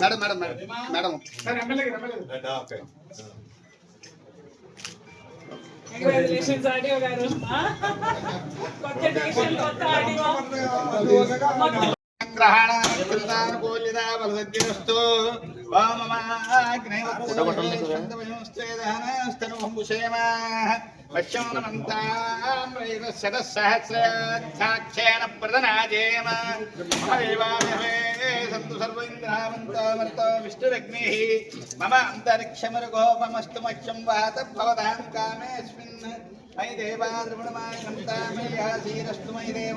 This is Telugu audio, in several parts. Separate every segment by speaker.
Speaker 1: Madam madam madam madam
Speaker 2: congratulations audio గారు. కొత్త డివిజన్ కొత్త ఆడియో
Speaker 1: ഗ്രഹാണാനുകൂലിതാവലദ്യസ്തു ക്ഷേണ പ്രദനാജേമ സന്തു സർവീന്ദ്രാവന്തോ വിഷ്ണുരഗ്നി മമ അന്തരിക്ഷമൃഗോ മമസ്തു മക്ഷം വാത ഭവതാം കാമേസ്മിൻ മൈ ദേവാ ദ്രവണമായി നമിതാ
Speaker 2: മൈ ആസീരസ്തു മൈ ദേവ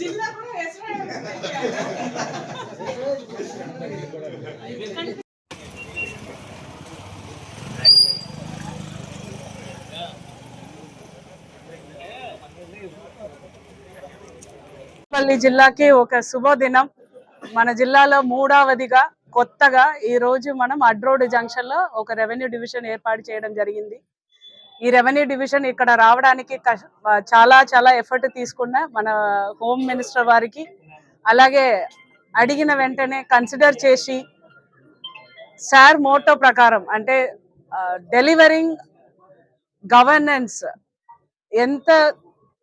Speaker 2: జిల్లా కూడా పల్లి జిల్లాకి ఒక శుభదినం. మన జిల్లాలో మూడవదిగా కొత్తగా ఈ రోజు మనం అడ్రోడ్ జంక్షన్లో ఒక రెవెన్యూ డివిజన్ ఏర్పాటు చేయడం జరిగింది. ఈ రెవెన్యూ డివిజన్ ఇక్కడ రావడానికి చాలా చాలా ఎఫర్ట్ తీసుకున్న మన హోమ్ మినిస్టర్ వారికి అలాగే అడిగిన వెంటనే కన్సిడర్ చేసి సార్ మోటో ప్రకారం అంటే డెలివరింగ్ గవర్నెన్స్ ఎంత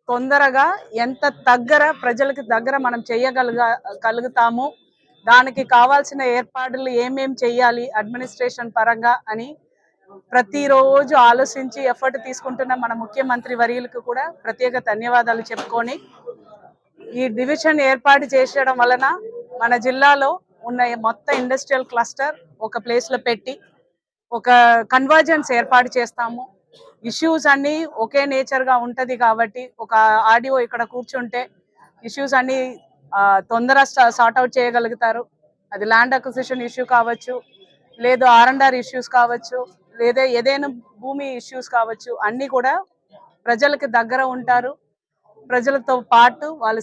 Speaker 2: తొందరగా ఎంత దగ్గర ప్రజలకు దగ్గర మనం చేయగలుగ కలుగుతాము దానికి కావాల్సిన ఏర్పాట్లు ఏమేం చేయాలి అడ్మినిస్ట్రేషన్ పరంగా అని ప్రతిరోజు ఆలోచించి ఎఫర్ట్ తీసుకుంటున్న మన ముఖ్యమంత్రి వర్యులకు కూడా ప్రత్యేక ధన్యవాదాలు చెప్పుకొని ఈ డివిజన్ ఏర్పాటు చేసడం వలన మన జిల్లాలో ఉన్న మొత్తం ఇండస్ట్రియల్ క్లస్టర్ ఒక ప్లేస్లో పెట్టి ఒక కన్వర్జెన్స్ ఏర్పాటు చేస్తాము. ఇష్యూస్ అన్ని ఒకే నేచర్గా ఉంటది కాబట్టి ఒక ఆడియో ఇక్కడ కూర్చుంటే ఇష్యూస్ అన్ని ఆ, తొందర సార్ట్ అవుట్ చేయగలుగుతారు. అది ల్యాండ్ అక్విజిషన్ ఇష్యూ కావచ్చు లేదు ఆర్ అండ్ ఆర్ ఇష్యూస్ కావచ్చు. లేదా ఏదైనా భూమి ఇష్యూస్ కావచ్చు అన్ని కూడా ప్రజలకు దగ్గర ఉంటారు. ప్రజలతో పాటు వాళ్ళు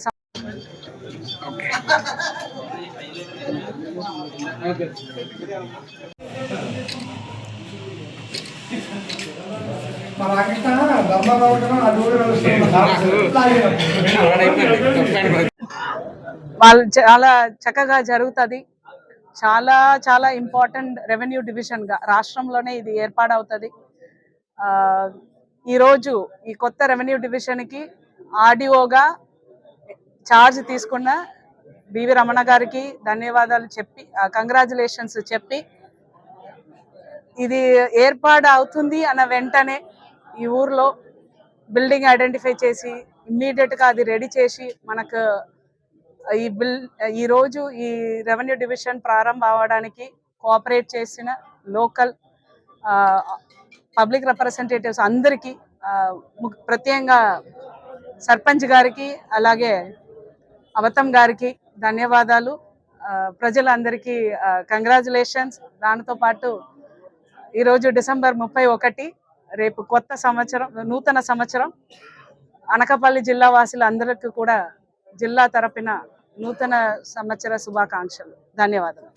Speaker 2: వాళ్ళు చాలా చక్కగా జరుగుతుంది. చాలా చాలా ఇంపార్టెంట్ రెవెన్యూ డివిజన్గా రాష్ట్రంలోనే ఇది ఏర్పాటవుతుంది ఈరోజు ఈ కొత్త రెవెన్యూ డివిజన్కి ఆర్డిఓగా ఆర్డీఓగా ఛార్జ్ తీసుకున్న బివి రమణ గారికి ధన్యవాదాలు చెప్పి కంగ్రాచులేషన్స్ చెప్పి ఇది ఏర్పాటు అవుతుంది అన్న వెంటనే ఈ ఊర్లో బిల్డింగ్ ఐడెంటిఫై చేసి ఇమ్మీడియట్గా అది రెడీ చేసి మనకు ఈ బిల్ ఈ రోజు ఈ రెవెన్యూ డివిజన్ ప్రారంభం అవడానికి కోఆపరేట్ చేసిన లోకల్ పబ్లిక్ రిప్రజెంటేటివ్స్ అందరికీ ప్రత్యేకంగా సర్పంచ్ గారికి అలాగే అవతం గారికి ధన్యవాదాలు. ప్రజలందరికీ కంగ్రాచులేషన్స్ దానితో పాటు ఈరోజు డిసెంబర్ ముప్పై ఒకటి రేపు కొత్త సంవత్సరం నూతన సంవత్సరం. అనకపల్లి జిల్లా వాసులందరికీ కూడా జిల్లా తరపున నూతన సంవత్సర శుభాకాంక్షలు. ధన్యవాదాలు